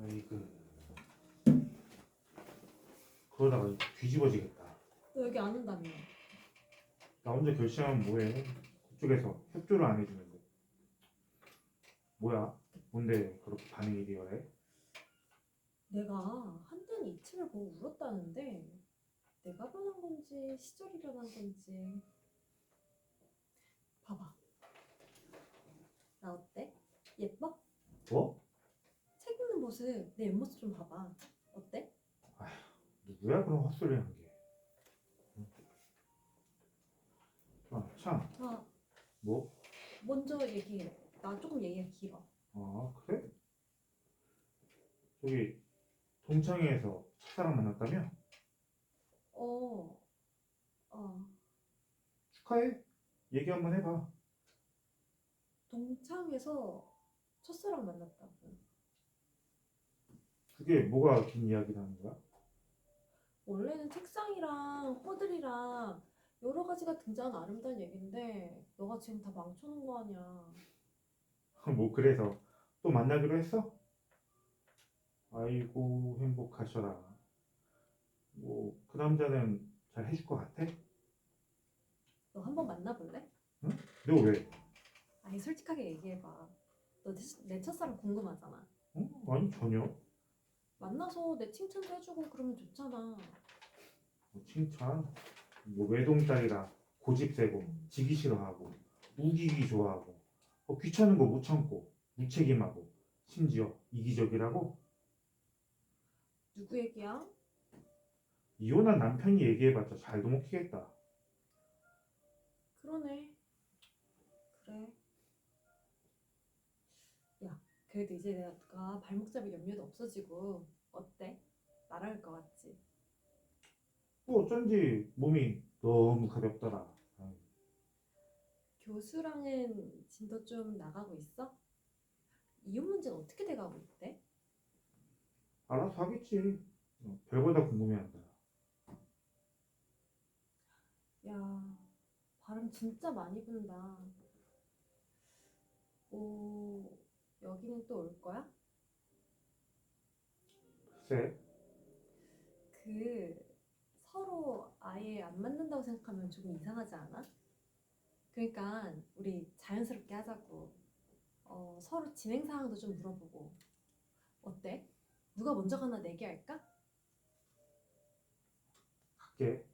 아이고 그러다가 뒤집어지겠다 너 여기 안 온다며. 나 혼자 결심하면 뭐해 그쪽에서 협조를 안 해주는데 뭐야 뭔데 그렇게 반응이 리얼해 내가 한때는 이 팀을 보고 울었다는데 내가 변한 건지 시절이 변한 건지 봐봐 나 어때? 예뻐? 뭐? 모습 내 옆모습 좀 봐봐 어때? 누구야 그런 헛소리 하는 게 아, 참, 아 뭐? 먼저 얘기해 나 조금 얘기가 길어 아, 그래? 저기, 동창회에서 첫사랑 만났다며? 어, 어 축하해. 얘기 한번 해봐. 동창에서 첫사랑 만났다고 그게 뭐가 긴 이야기라는 거야? 원래는 책상이랑 호들이랑 여러 가지가 등장한 아름다운 얘긴데 너가 지금 다 망쳐놓은 거 아니야 뭐, 그래서 또 만나기로 했어? 아이고, 행복하셔라. 뭐, 그 남자는 잘 해줄 것 같아? 너 한번 만나볼래? 너 왜? 아니 솔직하게 얘기해봐 너 내 첫사랑 궁금하잖아 어? 아니, 전혀. 만나서 내 칭찬도 해주고 그러면 좋잖아. 뭐 칭찬, 뭐 외동딸이라 고집 세고 지기 싫어하고 우기기 좋아하고 어, 귀찮은 거 못 참고 무책임하고 심지어 이기적이라고? 누구 얘기야? 이혼한 남편이 얘기해봤자 잘도 못 키겠다. 그러네 그래 야 그래도 이제 내가 발목 잡을 염려도 없어지고 어때? 날아갈 것 같지? 뭐 어쩐지 몸이 너무 가볍더라 교수랑은 진도 좀 나가고 있어? 이혼 문제는 어떻게 돼가고 있대? 알아서 하겠지 어, 별거 다 궁금해한다 야 바람 진짜 많이 분다 오 여기는 또올 거야? 글쎄 그 서로 아예 안 맞는다고 생각하면 조금 이상하지 않아? 그러니까 우리 자연스럽게 하자고 어, 서로 진행 상황도 좀 물어보고 어때? 누가 먼저 가나 내기할까? 갈게